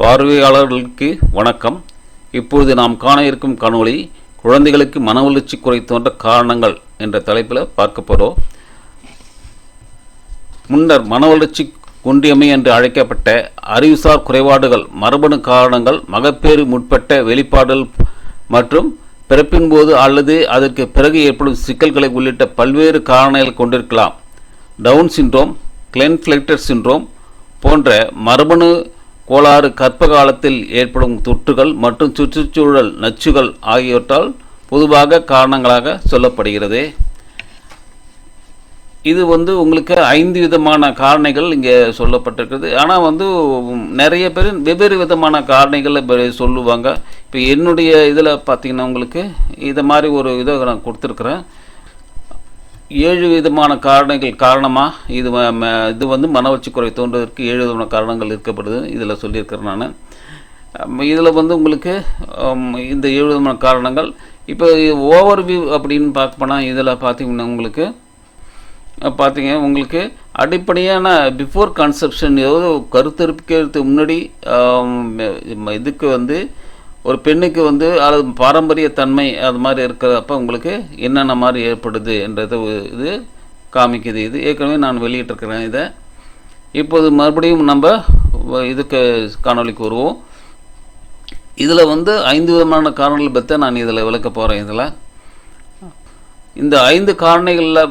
பார்வையாளர்களுக்கு வணக்கம். இப்பொழுது நாம் காண இருக்கும் காணொளி குழந்தைகளுக்கு மன வளர்ச்சி குறை தோன்ற காரணங்கள் என்ற தலைப்பில் பார்க்க போகிறோம் முன்னர் மன வளர்ச்சி குன்றியமை என்று அழைக்கப்பட்ட அறிவுசார் குறைபாடுகள் மரபணு காரணங்கள் மகப்பேறு முற்பட்ட வெளிப்பாடுகள் மற்றும் பிறப்பின் போது அல்லது அதற்கு பிறகு ஏற்படும் சிக்கல்களை உள்ளிட்ட பல்வேறு காரணங்கள் கொண்டிருக்கலாம். டவுன் சிண்ட்ரோம் கிளென்ஃப்ளெக்டர் சிண்ட்ரோம் போன்ற மரபணு கோளாறு கற்ப காலத்தில் ஏற்படும் தொற்றுகள் மற்றும் சுற்றுச்சூழல் நச்சுகள் ஆகியவற்றால் பொதுவாக காரணங்களாக சொல்லப்படுகிறது. இது வந்து உங்களுக்கு ஐந்து விதமான காரணிகள் இங்கே சொல்லப்பட்டிருக்குது ஆனால் வந்து நிறைய பேர் வெவ்வேறு விதமான காரணிகளை சொல்லுவாங்க. இப்போ என்னுடைய இதில் பார்த்தீங்கன்னா உங்களுக்கு இதை மாதிரி ஒரு இதை நான் கொடுத்துருக்குறேன். ஏழு விதமான காரணங்கள் காரணமாக இது ம- இது வந்து மனவளர்ச்சி குறை தோன்றுவதற்கு ஏழு விதமான காரணங்கள் இருக்கப்படுது இதில் சொல்லியிருக்கிறேன் நான். இதில் வந்து உங்களுக்கு இந்த ஏழு விதமான காரணங்கள். இப்போ ஓவர் வியூ அப்படின்னு பார்க்க போனால் இதில் பார்த்தீங்கன்னா உங்களுக்கு பார்த்தீங்க உங்களுக்கு அடிப்படையான பிஃபோர் கன்செப்ஷன் ஏதோ கருத்தரிப்புக்கு முன்னாடி இதுக்கு வந்து ஒரு பெண்ணுக்கு வந்து அது பாரம்பரிய தன்மை அது மாதிரி இருக்கிறப்ப உங்களுக்கு என்னென்ன மாதிரி ஏற்படுது என்றது இது காமிக்குது. இது ஏற்கனவே நான் வெளியிட்டிருக்கிறேன் இதை. இப்போது மறுபடியும் நம்ம இதுக்கு காணொளிக்கு வருவோம் இதில் வந்து ஐந்து விதமான காரணங்களை பற்றி நான் இதில் விளக்க போகிறேன் இதில். இந்த ஐந்து காரணிகளில்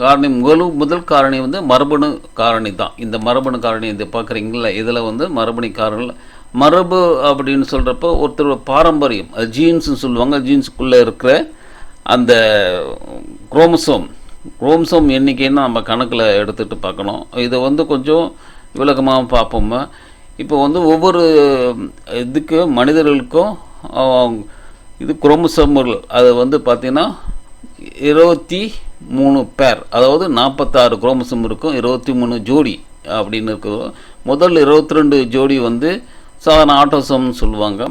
காரணி முதல் முதல் காரணி வந்து மரபணு காரணி தான். இந்த மரபணு காரணி இது பார்க்குறீங்களா? இதில் வந்து மரபணு காரணம் மரபு அப்படின்னு சொல்கிறப்போ ஒருத்தர் பாரம்பரியம் அது ஜீன்ஸ்னு சொல்லுவாங்க ஜீன்ஸுக்குள்ளே இருக்கிற அந்த குரோமசோம் குரோமசோம் எண்ணிக்கைன்னு நம்ம கணக்கில் எடுத்துகிட்டு பார்க்கணும். இதை வந்து கொஞ்சம் விளக்கமாக பார்ப்போம். இப்போ வந்து ஒவ்வொரு இதுக்கு மனிதர்களுக்கும் இது குரோமசோம்கள் அது வந்து பார்த்திங்கன்னா இருபத்தி மூணு பேர் அதாவது நாற்பத்தாறு குரோமசோம் இருக்கும் இருபத்தி மூணு ஜோடி அப்படின்னு இருக்குது. முதல் இருபத்தி ரெண்டு ஜோடி வந்து சாதாரண ஆட்டோசோம்னு சொல்லுவாங்க.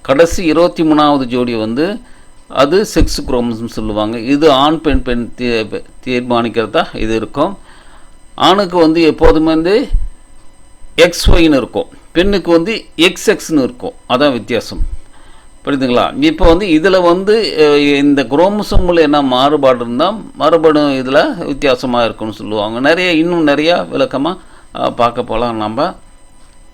கடைசி இருபத்தி மூணாவது ஜோடி வந்து அது செக்ஸ் குரோமசோம் சொல்லுவாங்க. இது ஆண் பெண் பெண் தீ- தீர்மானிக்கிறதா இது இருக்கும். ஆணுக்கு வந்து எப்போதுமே வந்து எக்ஸ் ஒய்னு இருக்கும். பெண்ணுக்கு வந்து எக்ஸ் எக்ஸ்னு இருக்கும். அதான் வித்தியாசம். புரியுதுங்களா? இப்போ வந்து இதில் வந்து இந்த குரோமோசோமில் என்ன மாறுபாடு இருந்தால் மரபணு இதில் வித்தியாசமாக இருக்கும்னு சொல்லுவாங்க. நிறைய இன்னும் நிறையா விளக்கமாக பார்க்க போகலாம் நம்ம.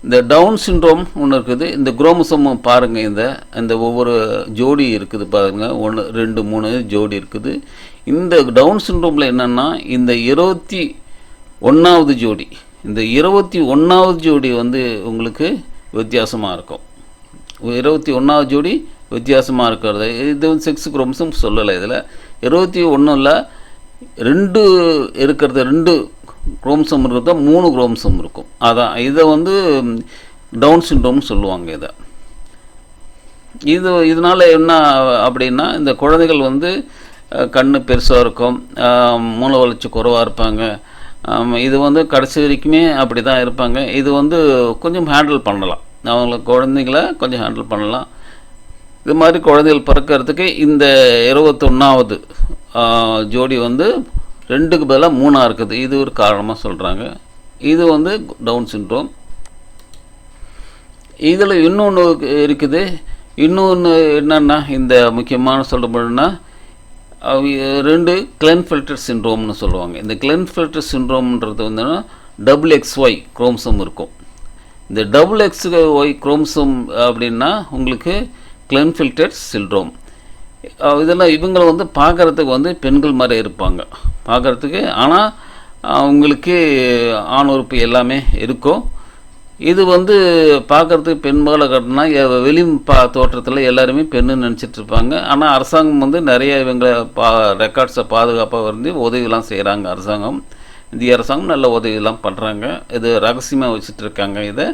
இந்த டவுன் சின்ரோம் ஒன்று இருக்குது. இந்த குரோமோசோம் பாருங்கள் இந்த இந்த ஒவ்வொரு ஜோடி இருக்குது பாருங்கள் ஒன்று ரெண்டு மூணு ஜோடி இருக்குது. இந்த டவுன் சின்ரோமில் என்னென்னா இந்த இருபத்தி ஒன்றாவது ஜோடி. இந்த இருபத்தி ஒன்றாவது ஜோடி வந்து உங்களுக்கு வித்தியாசமாக இருக்கும். இருபத்தி ஒன்றாவது ஜோடி வித்தியாசமாக இருக்கிறது. இது வந்து செக்ஸ் குரோமோசோம் சொல்லலை இதில். இருபத்தி ஒன்றில் ரெண்டு இருக்கிறது ரெண்டு குரோம்சோம் இருக்கிறத மூணு குரோம்சோம் இருக்கும். அதான் இதை வந்து டவுன் சிண்ட்ரோம் சொல்லுவாங்க இதை. இது இதனால் என்ன அப்படின்னா இந்த குழந்தைகள் வந்து கண் கண்ணு பெருசாக இருக்கும் மூளை வளர்ச்சி குறைவாக இருப்பாங்க. இது வந்து கடைசி வரைக்குமே அப்படி தான் இருப்பாங்க. இது வந்து கொஞ்சம் ஹேண்டில் பண்ணலாம். அவங்கள குழந்தைங்கள கொஞ்சம் ஹேண்டில் பண்ணலாம். இது மாதிரி குழந்தைகள் பிறக்கிறதுக்கு இந்த இருபத்தொன்னாவது ஜோடி வந்து ரெண்டுக்கு பதிலாக மூணாக இருக்குது. இது ஒரு காரணமாக சொல்கிறாங்க இது வந்து டவுன் சின்ட்ரோம் இதில் இன்னொன்று இருக்குது. இன்னொன்று என்னென்னா இந்த முக்கியமான சொல்லப்படுன்னா ரெண்டு கிளென்ஃபில்டர் சிண்ட்ரோம்னு சொல்லுவாங்க. இந்த கிளென்ஃபில்டர் சிண்ட்ரோம்ன்றது வந்து டபுள் எக்ஸ் ஒய் குரோம்சோம் இருக்கும். இந்த டபுள் எக்ஸ் ஒய் குரோம்சோம் அப்படின்னா உங்களுக்கு கிளென்ஃபில்டர் சிண்ட்ரோம் இதெல்லாம் இவங்களை வந்து பார்க்குறதுக்கு வந்து பெண்கள் மாதிரி இருப்பாங்க. பார்க்குறதுக்கு ஆனால் அவங்களுக்கு ஆண் உறுப்பு எல்லாமே இருக்கும். இது வந்து பார்க்குறதுக்கு பெண் கட்டினா வெளி பா தோற்றத்தில் எல்லாருமே பெண்ணுன்னு நினச்சிட்டு இருப்பாங்க. ஆனால் அரசாங்கம் வந்து நிறைய இவங்களை பா ரெக்கார்ட்ஸை பாதுகாப்பாக வந்து உதவிலாம் செய்கிறாங்க அரசாங்கம். இந்திய அரசாங்கம் நல்ல உதவிலாம் பண்ணுறாங்க இது ரகசியமாக வச்சுட்டு இருக்காங்க இதை.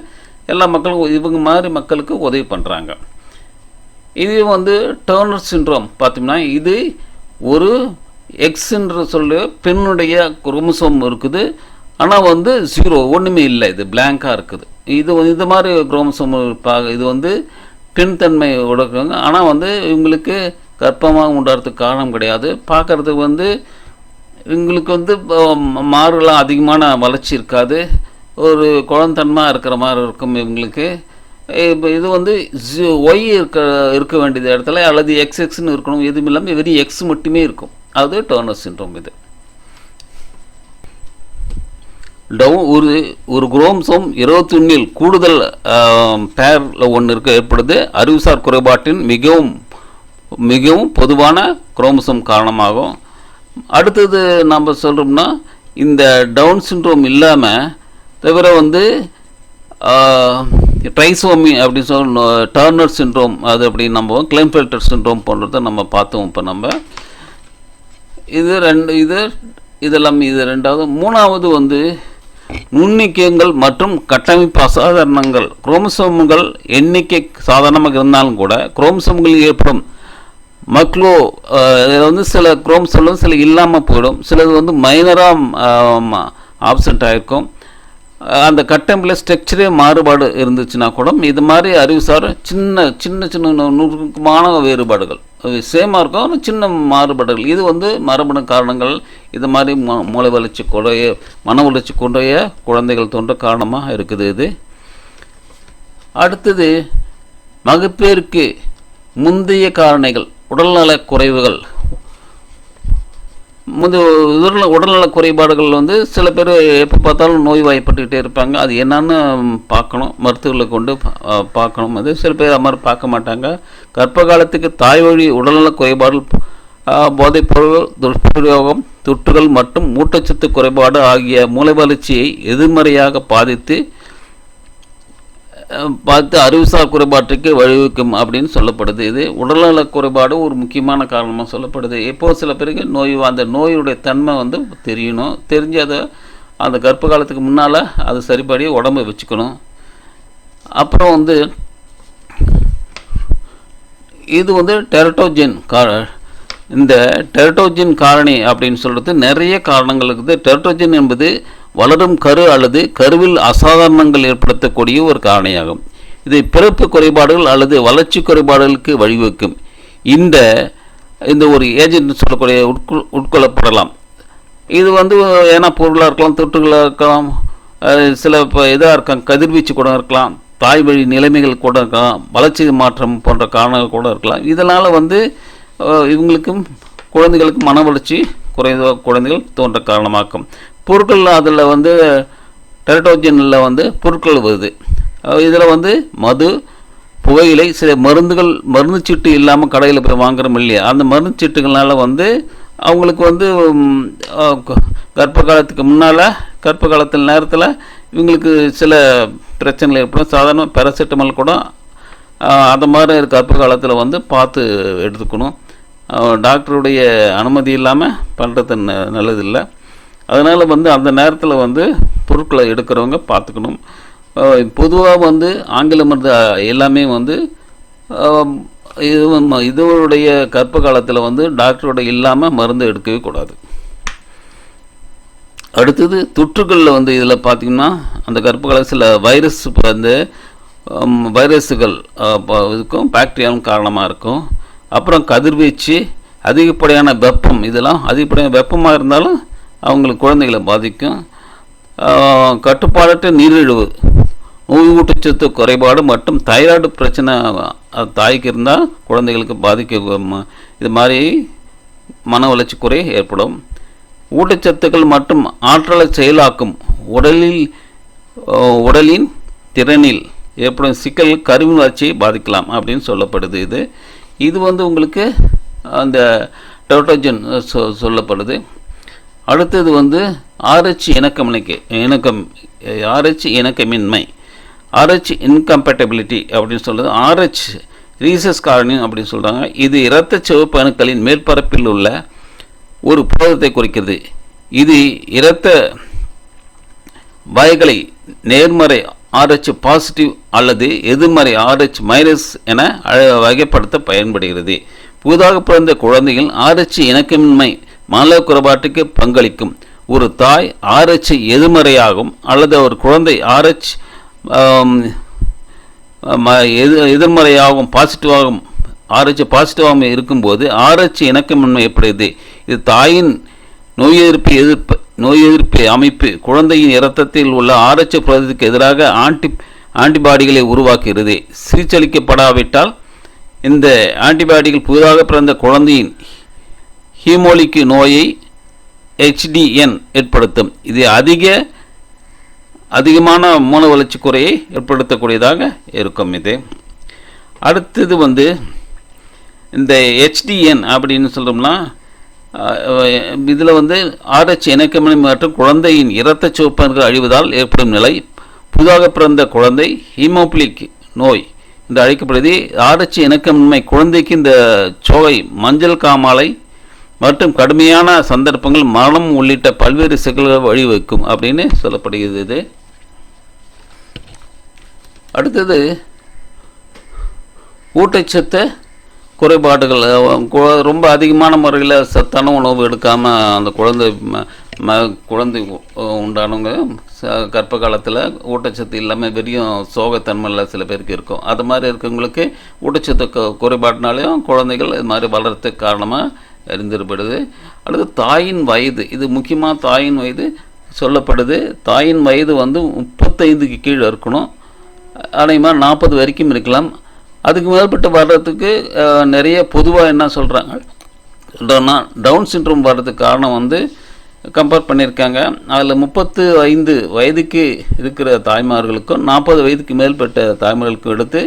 எல்லா மக்களுக்கும் இவங்க மாதிரி மக்களுக்கு உதவி பண்ணுறாங்க இது வந்து டேர்னர் சிண்ட்ரோம் பார்த்தோம்னா இது ஒரு எக்ஸ்ன்ற சொல்லி பெண்ணுடைய குரோமசோம் இருக்குது. ஆனால் வந்து ஜீரோ ஒன்றுமே இல்லை. இது பிளாங்காக இருக்குது. இது இந்த இது மாதிரி குரோமசோம் இது வந்து பெண் தன்மை உடக்குங்க ஆனால் வந்து இவங்களுக்கு கர்ப்பமாக உண்டாகிறதுக்கு காரணம் கிடையாது. பார்க்குறதுக்கு வந்து இவங்களுக்கு வந்து மாறுலாம் அதிகமான வளர்ச்சி இருக்காது. ஒரு குழந்தன்மாக இருக்கிற மாதிரி இருக்கும் இவங்களுக்கு. இப்போ இது வந்து ஒய் இருக்க இருக்க வேண்டியது இடத்துல அல்லது எக்ஸ் எக்ஸ்னு இருக்கணும் எதுவும் இல்லாமல் வெறும் எக்ஸ் மட்டுமே இருக்கும். அது டர்னர் சின்ரோம் இது. டவுன் ஒரு ஒரு குரோம்சோம் இருபத்தொன்னில் கூடுதல் பேரில் ஒன்று இருக்க ஏற்படுது. அறிவுசார் குறைபாட்டின் மிகவும் மிகவும் பொதுவான குரோமசோம் காரணமாகும். அடுத்தது நம்ம சொல்கிறோம்னா இந்த டவுன் சின்ரோம் இல்லாமல் தவிர வந்து ட்ரைசோமி அப்படின்னு சொல்ல டர்னர் சிண்ட்ரோம் அது அப்படி நம்ம கிளைம்ஃபெல்டர் சிண்ட்ரோம் போன்றதை நம்ம பார்த்தோம். இப்போ நம்ம இது ரெண்டு இது இதெல்லாம் இது ரெண்டாவது. மூணாவது வந்து நுண்ணிக்கியங்கள் மற்றும் கட்டமைப்பு அசாதாரணங்கள். குரோமசோம்கள் எண்ணிக்கை சாதாரணமாக இருந்தாலும் கூட குரோமசோம்களில் ஏற்படும் மக்ளோ இதில் வந்து சில குரோம்சோம் சில இல்லாமல் போயிடும். சிலது வந்து மைனராக ஆப்சண்ட் ஆகிருக்கும் அந்த கட்டமைப்பில் ஸ்ட்ரக்சரே மாறுபாடு இருந்துச்சுன்னா கூட இது மாதிரி அறிவுசார் சின்ன சின்ன சின்ன நுணுக்கமான வேறுபாடுகள். சேமாக இருக்கும் ஆனால் சின்ன மாறுபாடுகள். இது வந்து மரபணு காரணங்கள் இது மாதிரி ம மூளை வளர்ச்சி குறைய மன வளர்ச்சி குறைய குழந்தைகள் தோன்ற காரணமாக இருக்குது இது. அடுத்தது மகப்பேருக்கு முந்தைய காரணிகள் உடல்நல குறைவுகள். முது உடல் உடல்நல குறைபாடுகள் வந்து சில பேர் எப்போ பார்த்தாலும் நோய் வாய்ப்பட்டுக்கிட்டே இருப்பாங்க. அது என்னன்னு பார்க்கணும். மருத்துவர்களை கொண்டு பார்க்கணும். அது சில பேர் அது மாதிரி பார்க்க மாட்டாங்க. கர்ப்ப காலத்துக்கு தாய் வழி உடல்நல குறைபாடுகள் போதைப் பொருள் துஷ்பிரயோகம் தொற்றுகள் மற்றும் ஊட்டச்சத்து குறைபாடு ஆகிய மூளை வளர்ச்சியை எதிர்மறையாக பாதித்து பார்த்து அறிவுசார் குறைபாட்டுக்கு வழிவகுக்கும் அப்படின்னு சொல்லப்படுது. இது உடல்நல குறைபாடு ஒரு முக்கியமான காரணமாக சொல்லப்படுது. எப்போ சில பேருக்கு நோய் அந்த நோயுடைய தன்மை வந்து தெரியணும். தெரிஞ்சு அதை அந்த கர்ப்ப காலத்துக்கு முன்னால் அது சரிபடி உடம்பு வச்சுக்கணும். அப்புறம் வந்து இது வந்து டெரட்டோஜின் கா இந்த டெரட்டோஜின் காரணி அப்படின்னு சொல்கிறது நிறைய காரணங்கள் இருக்குது டெரட்டோஜின் என்பது வளரும் கரு அல்லது கருவில் அசாதாரணங்கள் ஏற்படுத்தக்கூடிய ஒரு காரணியாகும். இது பிறப்பு குறைபாடுகள் அல்லது வளர்ச்சி குறைபாடுகளுக்கு வழிவகுக்கும். இந்த இந்த ஒரு ஏஜென்ட் சொல்லக்கூடிய உட்கொள் உட்கொள்ளப்படலாம். இது வந்து ஏன்னா பொருளாக இருக்கலாம் தொற்றுகளாக இருக்கலாம் சில இப்போ இதாக இருக்கலாம் கதிர்வீச்சு கூட இருக்கலாம் தாய் வழி நிலைமைகள் கூட இருக்கலாம் வளர்ச்சி மாற்றம் போன்ற காரணங்கள் கூட இருக்கலாம். இதனால் வந்து இவங்களுக்கும் குழந்தைகளுக்கும் மன வளர்ச்சி குறைந்த குழந்தைகள் தோன்ற காரணமாக்கும் பொருட்கள் அதில் வந்து டெரட்டோஜனில் வந்து பொருட்கள் வருது. இதில் வந்து மது புகையிலை சில மருந்துகள் மருந்து சீட்டு இல்லாமல் கடையில் போய் வாங்குறோம் இல்லையா? அந்த மருந்து சீட்டுகள்னால வந்து அவங்களுக்கு வந்து கர்ப்ப காலத்துக்கு முன்னால் கர்ப்ப காலத்தில் நேரத்தில் இவங்களுக்கு சில பிரச்சனைகள் ஏற்படும். சாதாரண பேராசிட்டமால் கூட அந்த மாதிரி கர்ப்ப காலத்தில் வந்து பார்த்து எடுத்துக்கணும். டாக்டருடைய அனுமதி இல்லாமல் பண்ணுறது ந நல்லதில்லை. அதனால் வந்து அந்த நேரத்தில் வந்து பொருட்களை எடுக்கிறவங்க பார்த்துக்கணும். பொதுவாக வந்து ஆங்கில மருந்து எல்லாமே வந்து இது இதனுடைய கர்ப்ப காலத்தில் வந்து டாக்டரோட இல்லாமல் மருந்து எடுக்கவே கூடாது. அடுத்தது தொற்றுகளில் வந்து இதில் பார்த்திங்கன்னா அந்த கர்ப்ப காலத்தில் சில வைரஸ் வந்து வைரஸுகள் இதுக்கும் பாக்டீரியாவும் காரணமாக இருக்கும். அப்புறம் கதிர்வீச்சு அதிகப்படியான வெப்பம் இதெல்லாம் அதிகப்படியான வெப்பமாக இருந்தாலும் அவங்களுக்கு குழந்தைகளை பாதிக்கும். கட்டுப்பாடற்ற நீரிழிவு நோய் ஊட்டச்சத்து குறைபாடு மற்றும் தைராய்டு பிரச்சனை தாய்க்கு இருந்தால் குழந்தைகளுக்கு பாதிக்க இது மாதிரி மன வளர்ச்சி குறை ஏற்படும். ஊட்டச்சத்துக்கள் மற்றும் ஆற்றலை செயலாக்கும் உடலில் உடலின் திறனில் ஏற்படும் சிக்கல் கருவி வளர்ச்சியை பாதிக்கலாம் அப்படின்னு சொல்லப்படுது இது. இது வந்து உங்களுக்கு அந்த டோட்டோஜன் சொ சொல்லப்படுது. அடுத்தது வந்து ஆராய்ச்சி இணக்கமின்மை இணக்கம் ஆராய்ச்சி இணக்கமின்மை. ஆராய்ச்சி இன்கம்பேட்டபிலிட்டி அப்படின்னு சொல்கிறது ஆராய்ச்சி ரீசஸ் காரணி அப்படின்னு சொல்கிறாங்க இது இரத்த சிவப்பு அணுக்களின் மேற்பரப்பில் உள்ள ஒரு புரதத்தை குறிக்கிறது. இது இரத்த வாய்களை நேர்மறை ஆர்ஹெச் பாசிட்டிவ் அல்லது எதிர்மறை ஆர்ஹெச் மைனஸ் என வகைப்படுத்த பயன்படுகிறது. புதிதாக பிறந்த குழந்தைகள் ஆர்ஹெச் இணக்கமின்மை மனநல குறைபாட்டுக்கு பங்களிக்கும். ஒரு தாய் ஆர்ஹெச் எதிர்மறையாகும் அல்லது ஒரு குழந்தை ஆர்ஹெச் எது எதிர்மறையாகவும் பாசிட்டிவாகவும் ஆர்ஹெச் பாசிட்டிவாகவும் இருக்கும்போது ஆர்ஹெச் இணக்கமின்மை ஏற்படுகிறது. இது தாயின் நோய் எதிர்ப்பு எதிர்ப்பு நோய் எதிர்ப்பு அமைப்பு குழந்தையின் இரத்தத்தில் உள்ள ஆராய்ச்சி புரதத்துக்கு எதிராக ஆன்டி ஆன்டிபாடிகளை உருவாக்குகிறது. சிகிச்சளிக்கப்படாவிட்டால் இந்த ஆன்டிபாடிகள் புதிதாக பிறந்த குழந்தையின் ஹீமோலிக்கு நோயை ஹெச்டிஎன் ஏற்படுத்தும். இது அதிக அதிகமான மூல வளர்ச்சி குறையை ஏற்படுத்தக்கூடியதாக இருக்கும் இது. அடுத்தது வந்து இந்த ஹெச்டிஎன் அப்படின்னு சொல்கிறோம்னா இதில் வந்து ஆராய்ச்சி இணக்கமின்மை மற்றும் குழந்தையின் இரத்த சிவப்பணுக்கள் அழிவதால் ஏற்படும் நிலை. புதிதாக பிறந்த குழந்தை ஹீமோபிலிக் நோய் என்று அழைக்கப்படுது ஆராய்ச்சி இணக்கமின்மை குழந்தைக்கு இந்த சோகை மஞ்சள் காமாலை மற்றும் கடுமையான சந்தர்ப்பங்கள் மரணம் உள்ளிட்ட பல்வேறு சிக்கல்களை வழிவகுக்கும் அப்படின்னு சொல்லப்படுகிறது இது. அடுத்தது ஊட்டச்சத்து குறைபாடுகள். கு- ரொம்ப அதிகமான முறையில் சத்தான உணவு எடுக்காமல் அந்த குழந்தை ம- ம- குழந்தை உ- உண்டானவங்க ச- கர்ப்ப காலத்தில் ஊட்டச்சத்து இல்லாமல் வெறியும் சோகத்தன்மையில் சில பேருக்கு இருக்கும். அது மாதிரி இருக்கவங்களுக்கு ஊட்டச்சத்து கு- குறைபாட்டினாலையும் குழந்தைகள் இது மாதிரி வளர்றதுக்கு காரணமாக அறிந்திருப்படுது அடுத்து தாயின் வயது இது முக்கியமாக தாயின் வயது சொல்லப்படுது. தாயின் வயது வந்து முப்பத்தைந்துக்கு கீழே இருக்கணும். அதே மாதிரி நாற்பது வரைக்கும் இருக்கலாம். அதுக்கு மேற்பட்டு வர்றதுக்கு நிறைய பொதுவாக என்ன சொல்கிறாங்க சொல்கிறோன்னா டவுன் சிண்ட்ரோம் வர்றதுக்கு காரணம் வந்து கம்பேர் பண்ணியிருக்காங்க. அதில் முப்பத்து ஐந்து வயதுக்கு இருக்கிற தாய்மார்களுக்கும் நாற்பது வயதுக்கு மேற்பட்ட தாய்மார்களுக்கும் எடுத்து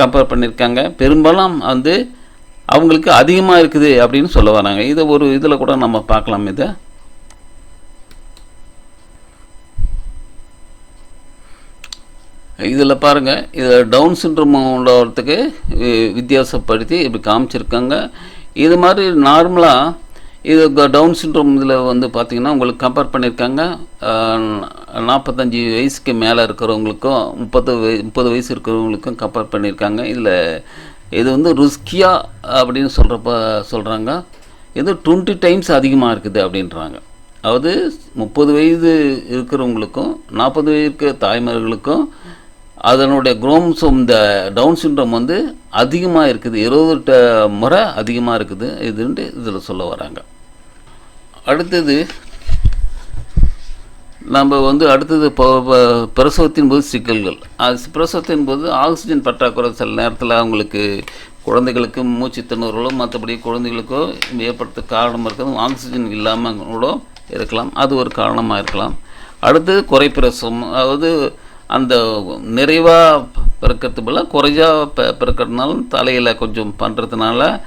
கம்பேர் பண்ணியிருக்காங்க. பெரும்பாலும் வந்து அவங்களுக்கு அதிகமாக இருக்குது அப்படின்னு சொல்ல வராங்க. இதை ஒரு இதில் கூட நம்ம பார்க்கலாம் இதை. இதில் பாருங்கள் இதில் டவுன் சிண்ட்ரோம் உள்ளவர்த்துக்கு வித்தியாசப்படுத்தி இப்படி காமிச்சிருக்காங்க. இது மாதிரி நார்மலாக இது டவுன் சிண்ட்ரோம் இதில் வந்து பார்த்திங்கன்னா உங்களுக்கு கம்பேர் பண்ணியிருக்காங்க நாற்பத்தஞ்சு வயசுக்கு மேலே இருக்கிறவங்களுக்கும் முப்பது வய முப்பது வயசு இருக்கிறவங்களுக்கும் கம்பேர் பண்ணியிருக்காங்க இதில் இது வந்து ருஸ்கியா அப்படின்னு சொல்கிறப்ப சொல்கிறாங்க இது டுவெண்ட்டி டைம்ஸ் அதிகமாக இருக்குது அப்படின்றாங்க. அதாவது முப்பது வயது இருக்கிறவங்களுக்கும் நாற்பது வயது இருக்கிற தாய்மார்களுக்கும் அதனுடைய குரோம்சோம் இந்த டவுன் சிண்ட்ரோம் வந்து அதிகமாக இருக்குது. இருபது முறை அதிகமாக இருக்குது. இதுன்ட்டு இதில் சொல்ல வராங்க. அடுத்தது நம்ம வந்து அடுத்தது பிரசவத்தின் போது சிக்கல்கள். அது பிரசவத்தின் போது ஆக்சிஜன் பற்றாக்குறை சில நேரத்தில் அவங்களுக்கு குழந்தைகளுக்கு மூச்சு திணறலோ மற்றபடி குழந்தைகளுக்கோ ஏற்படுத்த காரணமாக இருக்கிறது ஆக்சிஜன் இல்லாமல் கூட இருக்கலாம். அது ஒரு காரணமாக இருக்கலாம். அடுத்தது குறைப்பிரசவம் அதாவது அந்த நிறைவாக பிறக்கிறது போல் குறைஞ்சா ப பிறக்கிறதுனால தலையில் கொஞ்சம் பண்ணுறதுனால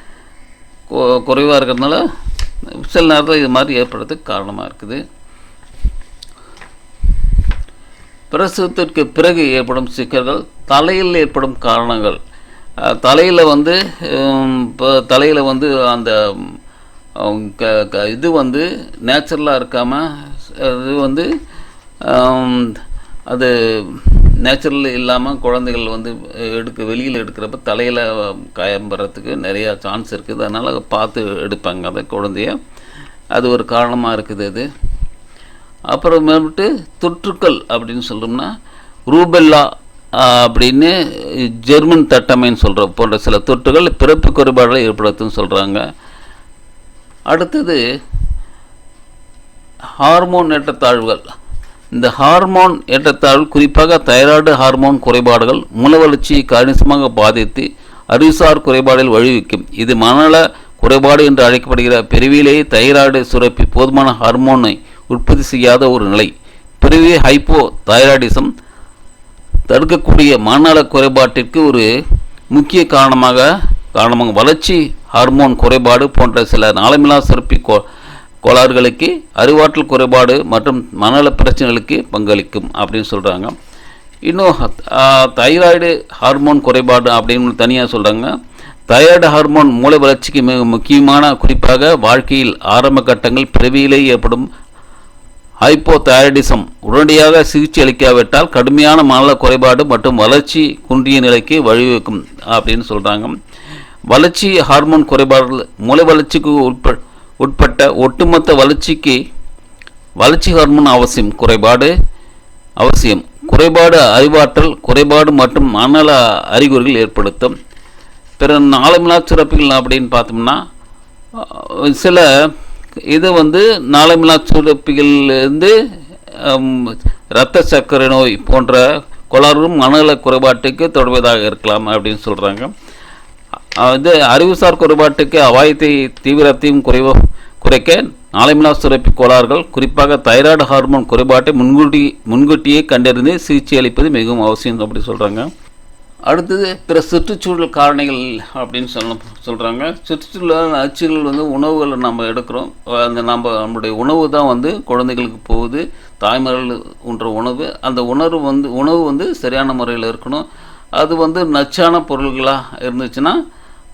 கு- குறைவாக இருக்கிறதுனால சில நேரத்தில் இது மாதிரி ஏற்படுறதுக்கு காரணமாக இருக்குது. பிரசவத்திற்கு பிறகு ஏற்படும் சிக்கல்கள் தலையில் ஏற்படும் காரணங்கள். தலையில் வந்து இப்போ தலையில் வந்து அந்த க க- இது வந்து நேச்சுரலாக இருக்காமல் இது வந்து அது நேச்சுரல் இல்லாமல் குழந்தைகள் வந்து எடுக்க வெளியில் எடுக்கிறப்ப தலையில் காயம் வர்றதுக்கு நிறையா சான்ஸ் இருக்குது. அதனால் பார்த்து எடுப்பாங்க அந்த குழந்தைய. அது ஒரு காரணமாக இருக்குது அது. அப்புறமேட்டு தொற்றுக்கள் அப்படின்னு சொல்கிறோம்னா ரூபெல்லா அப்படின்னு ஜெர்மன் தட்டமைன்னு சொல்கிற போன்ற சில தொற்றுகள் பிறப்பு குறைபாடுகளை ஏற்படுத்துன்னு சொல்கிறாங்க அடுத்தது ஹார்மோன் ஏற்றத்தாழ்வுகள். இந்த ஹார்மோன் ஏற்றத்தாழ்வு குறிப்பாக தைராய்டு ஹார்மோன் குறைபாடுகள் மூல வளர்ச்சியை கணிசமாக பாதித்து அறிவுசார் குறைபாடில் வழிவிக்கும். இது மனநல குறைபாடு என்று அழைக்கப்படுகிற பிரிவிலேயே தைராய்டு சுரப்பி போதுமான ஹார்மோனை உற்பத்தி செய்யாத ஒரு நிலை. பிறவி ஹைப்போ தைராய்டிசம் தடுக்கக்கூடிய மனநல குறைபாட்டிற்கு ஒரு முக்கிய காரணமாக காரணமாக வளர்ச்சி ஹார்மோன் குறைபாடு போன்ற சில நாளமில்லா சுரப்பி கோ கோளாறுகளுக்கு அறிவாற்றல் குறைபாடு மற்றும் மனநல பிரச்சனைகளுக்கு பங்களிக்கும் அப்படின்னு சொல்கிறாங்க இன்னும் தைராய்டு ஹார்மோன் குறைபாடு அப்படின்னு தனியாக சொல்கிறாங்க தைராய்டு ஹார்மோன் மூளை வளர்ச்சிக்கு மிக முக்கியமான குறிப்பாக வாழ்க்கையில் ஆரம்ப கட்டங்கள் பிறவியிலே ஏற்படும் ஹைப்போதைரடிசம் உடனடியாக சிகிச்சை அளிக்காவிட்டால் கடுமையான மனநல குறைபாடு மற்றும் வளர்ச்சி குன்றிய நிலைக்கு வழிவகுக்கும் அப்படின்னு சொல்கிறாங்க வளர்ச்சி ஹார்மோன் குறைபாடுகள் மூளை வளர்ச்சிக்கு உட்ப உட்பட்ட ஒட்டுமொத்த வளர்ச்சிக்கு வளர்ச்சி ஹார்மோன் அவசியம் குறைபாடு அவசியம். குறைபாடு அறிவாற்றல் குறைபாடு மற்றும் மனநல அறிகுறிகள் ஏற்படுத்தும். பிற நாளமில்லா சிறப்புகள் அப்படின்னு பார்த்தோம்னா சில இது வந்து நாளமில்லா சுரப்பிகளிலிருந்து இரத்த சர்க்கரை நோய் போன்ற கோளாறும் மனநல குறைபாட்டுக்கு தொடர்பதாக இருக்கலாம் அப்படின்னு சொல்கிறாங்க இது அறிவுசார் குறைபாட்டுக்கு அபாயத்தை தீவிரத்தையும் குறைவ குறைக்க நாளமில்லா சுரப்பி கோளாறுகள் குறிப்பாக தைராய்டு ஹார்மோன் குறைபாட்டை முன்கூட்டி முன்கூட்டியே கண்டறிந்து சிகிச்சை அளிப்பது மிகவும் அவசியம் அப்படி சொல்கிறாங்க அடுத்தது பிற சுற்றுச்சூழல் காரணிகள் அப்படின்னு சொல்ல சொல்கிறாங்க சுற்றுச்சூழல் அச்சுகள் வந்து உணவுகளை நம்ம எடுக்கிறோம். அந்த நம்ம நம்மளுடைய உணவு தான் வந்து குழந்தைகளுக்கு போகுது. தாய்மார்கள் உண்ற உணவு. அந்த உணர்வு வந்து உணவு வந்து சரியான முறையில் இருக்கணும். அது வந்து நச்சான பொருள்களாக இருந்துச்சுன்னா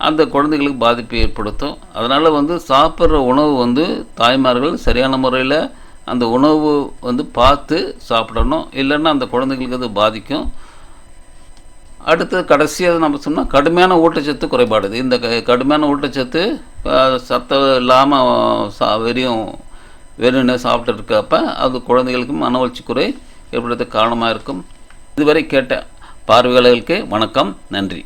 அந்த குழந்தைகளுக்கு பாதிப்பை ஏற்படுத்தும். அதனால் வந்து சாப்பிட்ற உணவு வந்து தாய்மார்கள் சரியான முறையில் அந்த உணவு வந்து பார்த்து சாப்பிடணும். இல்லைன்னா அந்த குழந்தைகளுக்கு அது பாதிக்கும். அடுத்து கடைசியாக நம்ம சொன்னால் கடுமையான ஊட்டச்சத்து குறைபாடு இந்த க- கடுமையான ஊட்டச்சத்து சத்தம் இல்லாமல் சா வெறியும் வெறும்னு சாப்பிட்டு இருக்கப்ப அது குழந்தைகளுக்கு மன வளர்ச்சி குறை ஏற்படுறதுக்கு காரணமாக இருக்கும். இதுவரை கேட்ட பார்வையாளர்களுக்கு வணக்கம் நன்றி.